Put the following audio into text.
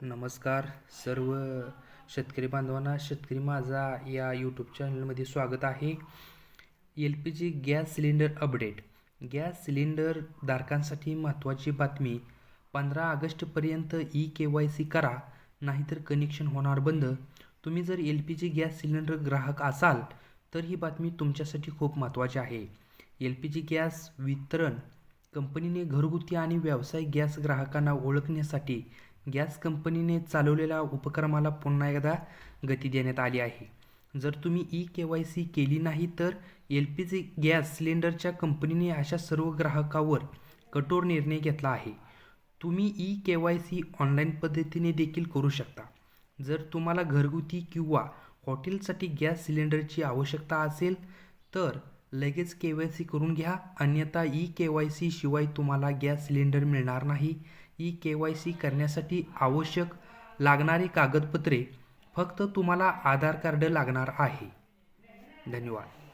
नमस्कार सर्व शेतकरी बांधवांना शेतकरी माझा या यूट्यूब चॅनलमध्ये स्वागत आहे. L P G gas cylinder update. Gas cylinder धारकांसाठी महत्त्वाची बातमी पंधरा ऑगस्टपर्यंत ई के वाय सी करा नाहीतर कनेक्शन होणार बंद. तुम्ही जर L P G gas cylinder ग्राहक असाल तर ही बातमी तुमच्यासाठी खूप महत्त्वाची आहे. एल पी जी गॅस वितरण कंपनीने घरगुती आणि व्यावसायिक गॅस ग्राहकांना ओळखण्यासाठी गॅस कंपनीने चालवलेल्या उपक्रमाला पुन्हा एकदा गती देण्यात आली आहे. जर तुम्ही ई के वाय सी केली नाही तर एल पी जी गॅस सिलेंडरच्या कंपनीने अशा सर्व ग्राहकावर कठोर निर्णय घेतला आहे. तुम्ही E K Y C online पद्धतीने देखील करू शकता. जर तुम्हाला घरगुती किंवा हॉटेलसाठी गॅस सिलेंडरची आवश्यकता असेल तर लगेच के वाय सी करून घ्या. अन्यथा ई के वाय सी शिवाय तुम्हाला गॅस सिलेंडर मिळणार नाही. ई के वाय सी करण्यासाठी आवश्यक लागणारी कागदपत्रे फक्त तुम्हाला आधार कार्ड लागणार आहे. धन्यवाद.